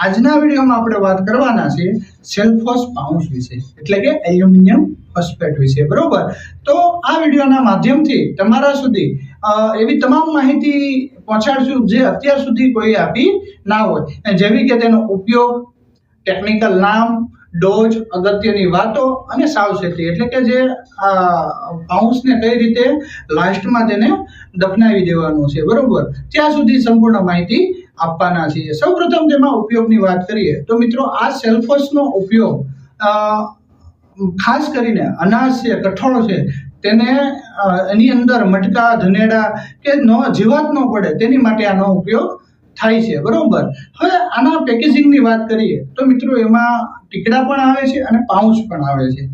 આજના વિડીયોમાં આપણે વાત કરવાના છે સેલ્ફોસ પાઉન્સ વિશે, એટલે કે એલ્યુમિનિયમ ફોસ્ફેટ વિશે, બરોબર? તો આ વિડીયોના માધ્યમથી તમારા સુધી એવી તમામ માહિતી પહોંચાડશું જે અત્યાર સુધી કોઈ આપી ના હોય. જેવી કે તેનો ઉપયોગ ટેકનિકલ નામ ડોઝ અગત્યની વાતો અને સાવચેતી, એટલે કે જે પાઉન્સને કઈ રીતે લાસ્ટમાં તેને દફનાવી દેવાનું છે, બરોબર? ત્યાં સુધી સંપૂર્ણ માહિતી આપવાના છીએ. સૌપ્રથમ તેમાં ઉપયોગની વાત કરીએ, તો મિત્રો આ સેલ્ફોસનો ઉપયોગ ખાસ કરીને અનાજ છે, કઠોળ છે, તેને એની અંદર મટકા, ધનેડા કે ન, જીવાત ન પડે તેની માટે આનો ઉપયોગ થાય છે. બરોબર? હવે આના પેકેજિંગની વાત કરીએ, તો મિત્રો એમાં ટીકડા પણ આવે છે અને પાઉચ પણ આવે છે.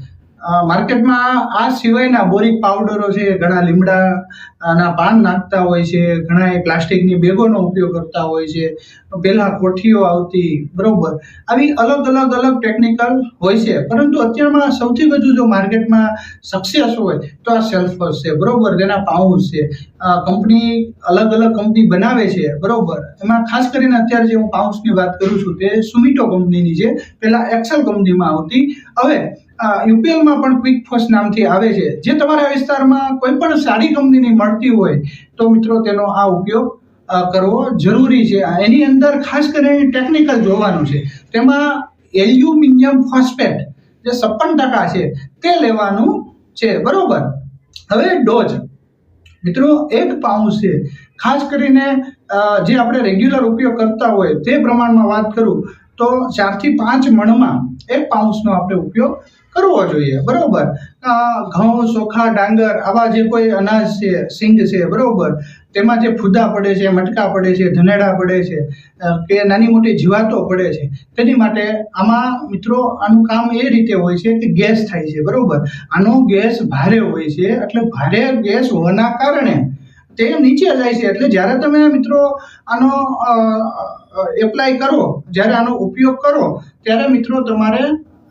માર્કેટમાં આ સિવાયના બોરિક પાવડરો છે, ઘણા લીમડાના પાન નાખતા હોય છે, ઘણા પ્લાસ્ટિકની બેગોનો ઉપયોગ કરતા હોય છે, પહેલા કોઠીઓ આવતી, બરોબર. આવી અલગ અલગ અલગ ટેકનિકલ હોય છે, પરંતુ અત્યારમાં સૌથી વધુ જો માર્કેટમાં સક્સેસ હોય, તો આ સેલ્ફોસ છે, બરોબર, તેના પાઉન્સ છે. કંપની અલગ અલગ કંપની બનાવે છે, બરોબર. એમાં ખાસ કરીને અત્યારે જે હું પાઉન્સની વાત કરું છું, તે સુમિટો કંપનીની છે, પહેલા એક્સેલ કંપનીમાં આવતી. હવે યુપીએલમાં પણ ક્વિક ફર્સ્ટ નામથી આવે છે. જે તમારા વિસ્તારમાં કોઈ પણ સારી કંપનીની મળતી હોય, તો મિત્રો તેનો આ ઉપયોગ કરવો જરૂરી છે. એની અંદર ખાસ કરીને ટેકનિકલ જોવાનું છે. તેમાં એલ્યુમિનિયમ ફોસ્ફેટ જે છપ્પન ટકા છે, તે લેવાનું છે. બરોબર? હવે ડોઝ. મિત્રો, એક પાઉન્ડ છે. ખાસ કરીને જે આપણે રેગ્યુલર ઉપયોગ કરતા હોય, તે પ્રમાણમાં વાત કરું. તો ચારથી પાંચ મણમાં એક પાઉન્સનો આપણે ઉપયોગ કરવો જોઈએ, બરોબર? ઘઉં, ચોખા, ડાંગર, આવા જે કોઈ અનાજ છે, સિંગ છે, બરોબર? તેમાં જે ફૂદા પડે છે, મટકા પડે છે, ધનેડા પડે છે કે નાની મોટી જીવાતો પડે છે, તેની માટે આમાં મિત્રો આનું કામ એ રીતે હોય છે કે ગેસ થાય છે, બરોબર? આનો ગેસ ભારે હોય છે, એટલે ભારે ગેસ હોવાના કારણે તે નીચે જાય છે. એટલે જ્યારે તમે મિત્રો આનો એપ્લાય કરો, જ્યારે આનો ઉપયોગ કરો, ત્યારે મિત્રો તમારે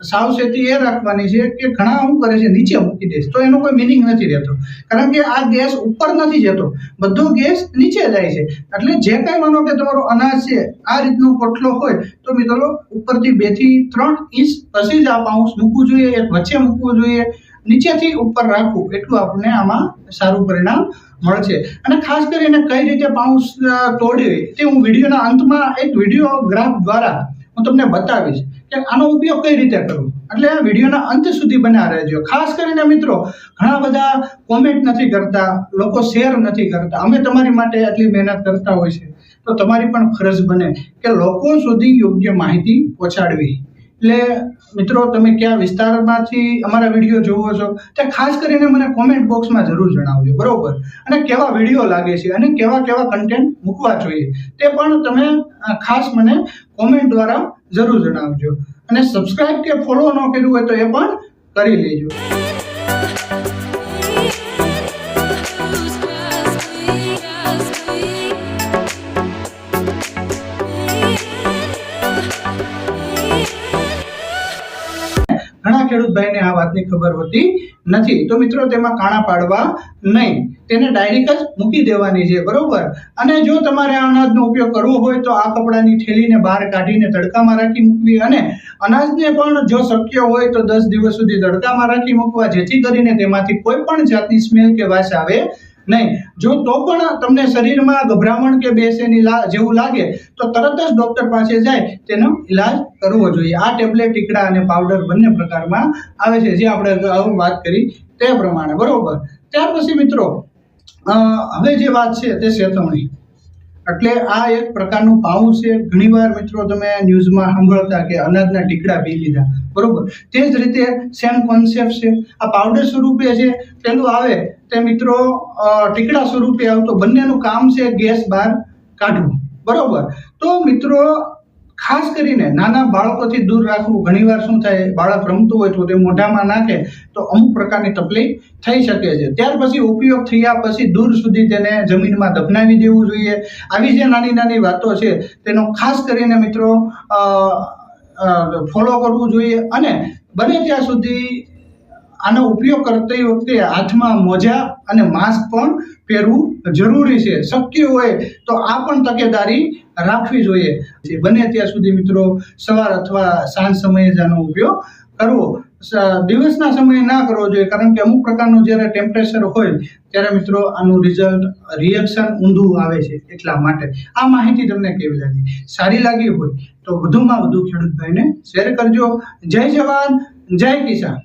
સાવચેતી એ રાખવાની છે કે ઘણા શું કરે છે, નીચે મૂકી દેશ તો એનો કોઈ મિનિંગ નથી રહેતો. કારણ કે આ ગેસ ઉપર નથી જતો. બધો ગેસ નીચે જાય છે. એટલે જે કાંઈ માનો કે તમારો અનાજ છે, આ રીતનો કોટલો હોય, તો મિત્રો ઉપરથી બેથી ત્રણ ઇંચ પછી જ આ પાઉસ મૂકવું જોઈએ એક વચ્ચે મૂકવું જોઈએ. નીચેથી ઉપર રાખવું એટલું આપણને આમાં સારું પરિણામ મળશે. અને ખાસ કરીને કઈ રીતે પાઉસ તોડવી તે હું વિડીયોના અંતમાં એક વીડિયો ગ્રાફ દ્વારા હું તમને બતાવીશ કે આનો ઉપયોગ કઈ રીતે કરવો. એટલે આ વિડીયોના અંત સુધી બન્યા રહેજો. ખાસ કરીને મિત્રો, ઘણા બધા કોમેન્ટ નથી કરતા, લોકો શેર નથી કરતા. અમે તમારી માટે આટલી મહેનત કરતા હોય છે. તો તમારી પણ ફરજ બને કે લોકો સુધી યોગ્ય માહિતી પહોંચાડવી. એટલે મિત્રો, તમે કયા વિસ્તારમાંથી અમારા વીડિયો જોવો છો. તે ખાસ કરીને મને કોમેન્ટ બોક્સમાં જરૂર જણાવજો, બરોબર? અને કેવા વીડિયો લાગે છે અને કેવા કેવા કન્ટેન્ટ મૂકવા જોઈએ, તે પણ તમે ખાસ મને કોમેન્ટ દ્વારા જરૂર જણાવજો. અને સબસ્ક્રાઇબ કે ફોલો ન કર્યું હોય તો એ પણ કરી લેજો. ખેડૂત આ વાતની ખબર હોતી નથી. તો મિત્રો, તેમાં કાણા પાડવા નહીં. તેને ડાયરેક્ટ જ મૂકી દેવાની છે, બરોબર? અને જો તમારે આ અનાજનો ઉપયોગ કરવો હોય, તો આ કપડાની થેલીને બહાર કાઢીને તડકામાં રાખી મૂકવી અને અનાજને પણ જો શક્ય હોય, તો દસ દિવસ સુધી તડકામાં રાખી મૂકવા, જેથી કરીને તેમાંથી કોઈ પણ જાતની સ્મેલ કે વાસ આવે નહીં. જો તો પણ તમને શરીરમાં ગભરામણ કે બેસેની જેવું લાગે, તો તરત જ ડોક્ટર પાસે જાય, તેનો ઈલાજ કરવો જોઈએ. આ ટેબ્લેટ ટીકડા અને પાવડર બંને પ્રકારમાં આવે છે, જે આપણે અગાઉ વાત કરી તે પ્રમાણે. બરોબર? ત્યાર પછી મિત્રો હવે જે વાત છે તે ચેતવણી એટલે આ એક પ્રકારનું પાઉં છે. ઘણીવાર મિત્રો તમે ન્યૂઝમાં સાંભળતા કે અનાજના ટીકડા પી લીધા. બરોબર? તે જ રીતે સેમ કોન્સેપ્ટ છે. આ પાવડર સ્વરૂપે છે પેલું આવે, તે મિત્રો ટીકડા સ્વરૂપે આવતો. બંનેનું કામ છે ગેસ બહાર કાઢવું. બરોબર? તો મિત્રો ખાસ કરીને નાના બાળકોથી દૂર રાખવું, ઘણીવાર શું થાય, બાળક રમતું હોય તો તે મોઢામાં નાખે તો અમુક પ્રકારની તકલીફ થઈ શકે છે. ત્યાર પછી ઉપયોગ થયા પછી દૂર સુધી તેને જમીનમાં દફનાવી દેવું જોઈએ. આવી જે નાની નાની વાતો છે તેનો ખાસ કરીને મિત્રો ફોલો કરવું જોઈએ અને બને ત્યાં સુધી આનો ઉપયોગ કરતી વખતે હાથમાં મોજા અને માસ્ક પણ પહેરવું જરૂરી છે. શક્ય હોય તો આ પણ તકેદારી રાખવી જોઈએ. બને ત્યાં સુધી મિત્રો સવાર અથવા સાંજ સમયે જ આનો ઉપયોગ કરવો. દિવસના સમયે ના કરવો જોઈએ, કારણ કે અમુક પ્રકારનું જ્યારે ટેમ્પરેચર હોય, ત્યારે મિત્રો આનું રિઝલ્ટ રિએક્શન ઊંધું આવે છે એટલા માટે. આ માહિતી તમને કેવી લાગી? સારી લાગી હોય તો વધુમાં વધુ ખેડૂત ભાઈને શેર કરજો. જય જવાન, જય કિસાન.